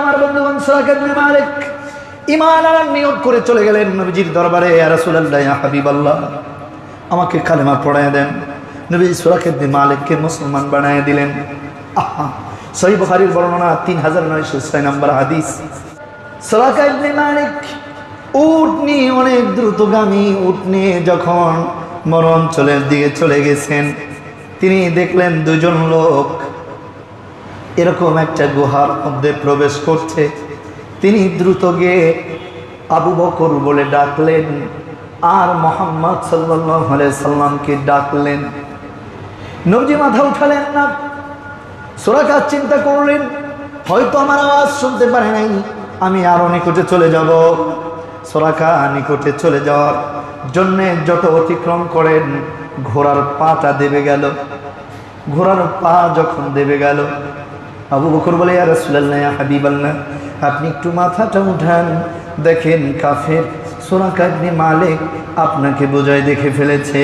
আমার মালিক ইমান করে চলে গেলেন নবীজির দরবারে আমাকে দেন। মালিককে মুসলমান বানায় দিলেন। আহা সহিহ বুখারীর বর্ণনা 3906 নম্বর হাদিস। মালিক অনেক দ্রুতগামী যখন মরণ অঞ্চলের দিকে চলে গেছেন, তিনি দেখলেন দুজন লোক এরকম একটা গুহার মধ্যে প্রবেশ করছে। তিনি দ্রুত গিয়ে আবু বকর বলে ডাকলেন, আর মোহাম্মদ সাল্লাহ সাল্লামকে ডাকলেন। নবজি মাথা উঠালেন না। সোরাকার চিন্তা করলেন, হয়তো আমার আওয়াজ শুনতে পারে নাই, আমি আরও নিকটে চলে যাব। সোরাকা নিকটে চলে যাওয়ার জন্যে যত অতিক্রম করেন, ঘোড়ার পাটা দেবে গেল। ঘোড়ার পা যখন দেবে গেল আবু বকর বলে আর রাসূলুল্লাহ, ইয়া হাবিবাল্লাহ, আপনি একটু মাথাটা উঠান। দেখেন কাফের সোনাকা ইবনে মালিক আপনাকে বোঝায় দেখে ফেলেছে।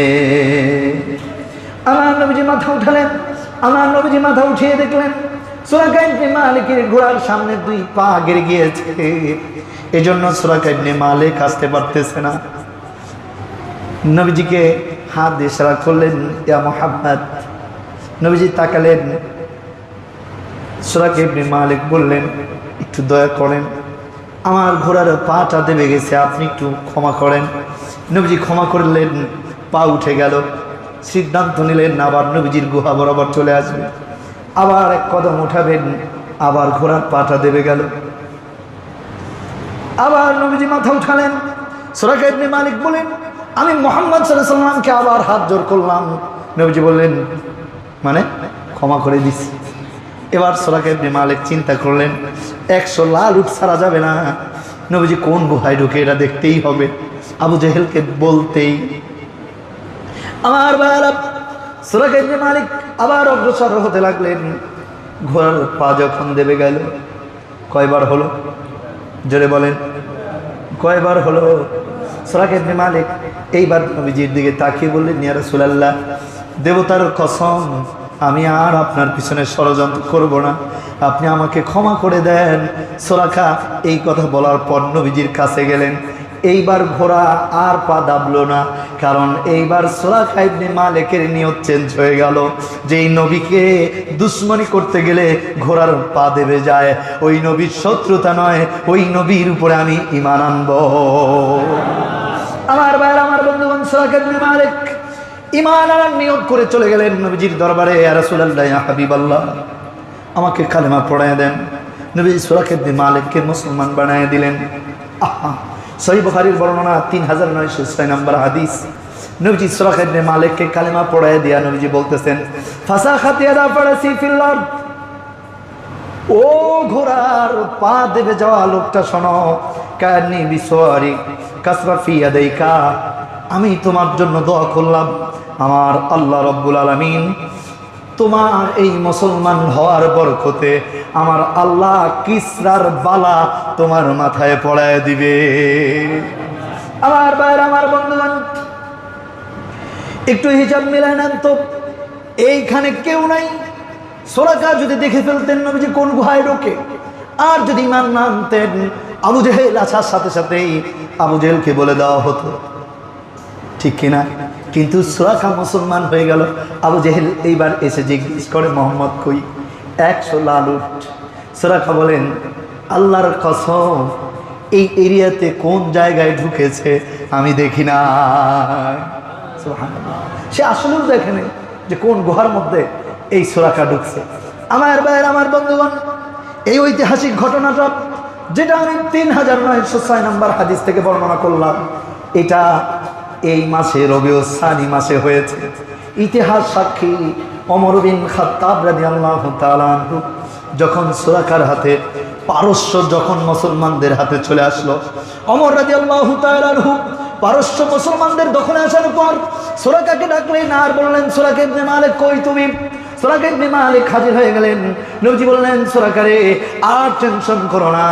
আমার নবীজি মাথা উঠালেন, আমার নবীজি মাথা উঠিয়ে দেখলেন সোনাকা ইবনে মালিকের ঘোড়ার সামনে দুই পা গেড়ে গিয়েছে। এজন্য সোনাকা ইবনে মালিক আসতে পারতেছে না। নবীজিকে হাত সারা করলেন, ইয়া মোহাম্মদ। নবীজি তাকালেন সুরাক ইবনে মালিক বললেন, একটু দয়া করেন, আমার ঘোড়ার পাটা দেবে গেছে, আপনি একটু ক্ষমা করেন। নবীজি ক্ষমা করলেন, পা উঠে গেল, সিদ্ধান্ত নিলেন, আবার নবীজির গুহা বরাবর চলে আসবে। আবার এক কদম উঠাবেন, আবার ঘোড়ার পাটা দেবে গেল। আবার নবীজি মাথা উঠালেন, সুরাক ইবনে মালিক বলেন আমি মোহাম্মদ সাল্লামকে আবার হাত জোর করলাম। নবীজি বললেন মানে ক্ষমা করে দিছি এবার সোরাক মালিক চিন্তা করলেন, একশো লাল উঠ ছাড়া যাবে না। নবীজি কোন গুহায় ঢুকে এটা দেখতেই হবে। আবু জেহেলকে বলতেই, আমার বাবা সোরাক মালিক আবার অগ্রসর হতে লাগলেন। ঘোড়ার পা যখন দেবে গেল, কয়বার হলো? জোরে বলেন, কয়বার হলো? সোরাক ইবনে মালিক এইবার নবীজির দিকে তাকিয়ে বললেন, ইয়া রাসূলুল্লাহ, দেবতার কসম আমি আর আপনার পিছনে ষড়যন্ত্র করব না। আপনি আমাকে ক্ষমা করে দেন। সোরাখা, এই কথা বলার পর নবীজির কাছে গেলেন। এইবার ঘোড়া আর পা দাবলো না, কারণ এইবার সোরাখা ইবনে মালিকের নিয়ত চেঞ্জ হয়ে গেল। যেই নবীকে দুশ্মনী করতে গেলে ঘোড়ার পা দেবে যায়, ওই নবীর শত্রুতা নয়, ওই নবীর উপরে আমি ইমান আনব। আমার ভাইয়ের, আমার বন্ধুগণ, সোরাখা ইবনে মালিক ইমান আনার নিয়োগ করে চলে গেলেন নবীজির দরবারে হাবিবাল্লাহ, আমাকে কালেমা পড়ায় দেন। নবী সুরাকেদ্দিন মালিককে মুসলমান বানায় দিলেন। আহা, সহি বুখারির বর্ণনা তিন হাজার নয়শো ছয় নম্বর হাদিস। নবীজি সুরাকেদ্দিন মালিককে কালেমা পড়ায় দিয়া নবীজি বলতেছেন, ফাঁসা খাতিয়াদা পড়েছি ফিল্লার ও ঘোড়ার পা দেবে যাওয়া লোকটা শোনো কানি বিসোয়ারি কাসরাফি আদাইকা আমি তোমার জন্য দোয়া করলাম, আমার আল্লাহ রব্বুল আলমিন। তোমার এই মুসলমান হওয়ার বরকতে আমার আল্লাহ কিসরার বালা তোমার মাথায় পড়ায় দিবে। আমার বাইরে আমার বন্ধুবান একটু হিসাব মিলাই নেন তো। এইখানে কেউ নাই। সোরাকা যদি দেখে ফেলতেন নবীজি কোন গুহায় ঢোকে। আর যদি ইমান না আনতেন আবু জেহেল আসার সাথে সাথেই আবু জেহেলকে বলে দেওয়া হতো। ঠিক কিনা? কিন্তু সুরাখা মুসলমান হয়ে গেল। আবু জেহেল এইবার এসে জিজ্ঞেস করে, মোহাম্মদ কই? একশো লাল উঠ। সুরাখা বলেন, আল্লাহর কসম, এই এরিয়াতে কোন জায়গায় ঢুকেছে আমি দেখি না। সে আসলেও দেখেনি যে কোন গুহার মধ্যে এই সুরাখা ঢুকছে। আমার ভাইয়ের, আমার বন্ধুগণ, এই ঐতিহাসিক ঘটনাটা যেটা আমি তিন হাজার নয়শো ছয় নম্বর হাদিস থেকে বর্ণনা করলাম, এটা এই মাসে রবিউ সানি মাসে হয়েছে। ইতিহাস সাক্ষী অমর বিন খাত্তাব আনহু যখন সুরাকার হাতে, পারস্য যখন মুসলমানদের হাতে চলে আসলো অমর রাজি আল্লাহ পারস্য মুসলমানদের দখলে আসার পর সুরাকাকে ডাকলেন আর বললেন সোরাকে মালে কই তুমি? সুরাকে ইবনে মালিক হাজির হয়ে গেলেন। নবজি বললেন, সুরাকারে, আর টেনশন করো না,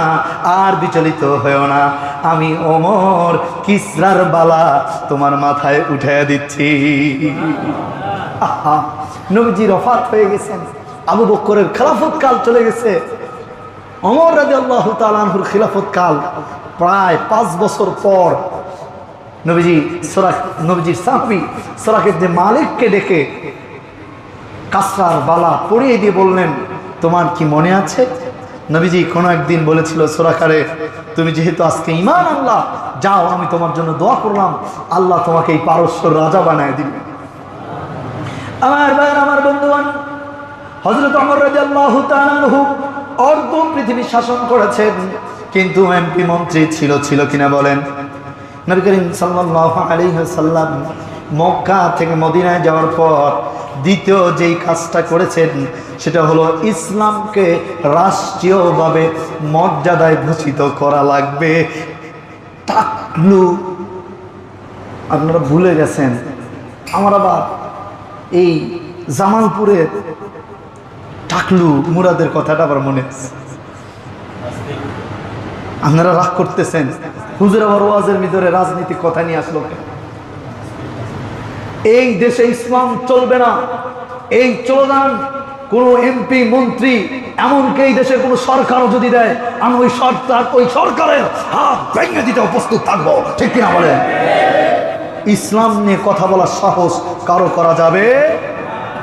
আর বিচলিত হয়েও না। আমি ওমর কিসরার বালা তোমার মাথায় উঠে দিচ্ছি। আহা, নবীজি রফাত হয়ে গেছেন। আবু বক্করের খেলাফত কাল চলে গেছে। অমর রাজি আল্লাহ তালানহুর খিলাফত কাল প্রায় পাঁচ বছর পর নবীজি সোরাক, নবীজির সাহাবি সোরাকের যে মালিককে ডেকে কাসরার বালা পরিয়ে দিয়ে বললেন, তোমার কি মনে আছে? নবীজি কোনো একদিন বলেছিল, সোরাকারে, তুমি যেহেতু আজকে ইমান আল্লাহ যাও, আমি তোমার জন্য দোয়া করলাম, আল্লাহ তোমাকে এই পারস্য রাজা বানায় দিবে। আমার ভাইয়ের আমার বন্ধুবান হজরত অমর রাজি আল্লাহ অর্ধ পৃথিবী শাসন করেছেন, কিন্তু এমপি মন্ত্রী ছিল ছিল কিনা বলেন? নবী করিম সাল্লাহ আলী সাল্লাম মক্কা থেকে মদিনায় যাওয়ার পর দ্বিতীয় যেই কাজটা করেছেন, সেটা হলো ইসলামকে রাষ্ট্রীয়ভাবে মর্যাদায় ভূষিত করা লাগবে টাকলু আপনারা ভুলে গেছেন, আমার আবার এই জামালপুরের টাকলু মুরাদের কথাটা আবার মনে আছে আপনারা রাগ করতেছেন, হুজুর আবার ওয়াজের ভিতরে রাজনীতিক কথা নিয়ে আসলো কেন? এই দেশে ইসলাম চলবে না। এই চলদান কোন এমপি, মন্ত্রী, এমনকি এই দেশের কোন সরকারও যদি দেয়, আমি ওই সরকার, ওই সরকারের হাত ভেঙে দিতে প্রস্তুত থাকব। ঠিক কিনা বলেন? ইসলাম নিয়ে কথা বলার সাহস কারও করা যাবে?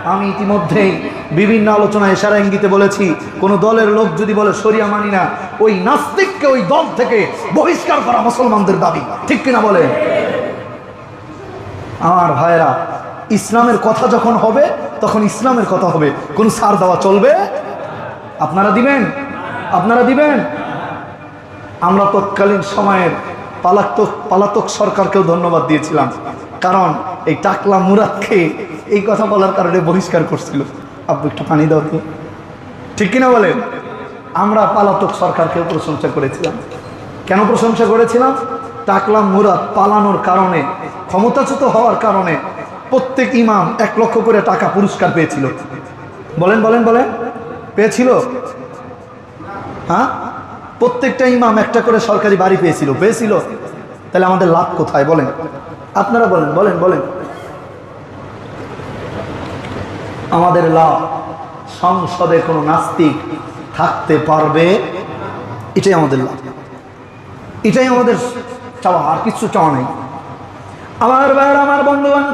আমি ইতিমধ্যেই বিভিন্ন আলোচনায় এশারা ইঙ্গিতে বলেছি, কোন দলের লোক যদি বলে সরিয়া মানি না, ওই নাস্তিককে ওই দল থেকে বহিষ্কার করা মুসলমানদের দাবি। ঠিক কিনা বলে আমার ভাইয়েরা, ইসলামের কথা যখন হবে, তখন ইসলামের কথা হবে। কোন সার দেওয়া চলবে? আপনারা দিবেন? আপনারা দিবেন? আমরা তৎকালীন সময়ের পালাতক পালাতক সরকারকেও ধন্যবাদ দিয়েছিলাম। কারণ এই টাকলা মুরাদকে এই কথা বলার কারণে বহিষ্কার করছিল। আব্বু, একটু পানি দাও তো। ঠিক কিনা বলেন? আমরা পালাতক সরকারকেও প্রশংসা করেছিলাম। কেন প্রশংসা করেছিলাম? টাকলা মুরাদ পালানোর কারণে, ক্ষমতাচ্যুত হওয়ার কারণে প্রত্যেক ইমাম এক লক্ষ করে টাকা পুরস্কার পেয়েছিল। বলেন বলেন বলেন। পেয়েছিল? হ্যাঁ? প্রত্যেকটা ইমাম একটা করে সরকারি বাড়ি পেয়েছিল পেয়েছিল? তাহলে আমাদের লাভ কোথায়? বলেন। আপনারা বলেন বলেন বলেন। আমাদের লাভ, সংসদে কোনো নাস্তিক থাকতে পারবে? এটাই আমাদের লাভ। এটাই আমাদের চাওয়া আর কিছু চাওয়া নাই। আমার ভাইয়ের আমার বন্ধুবান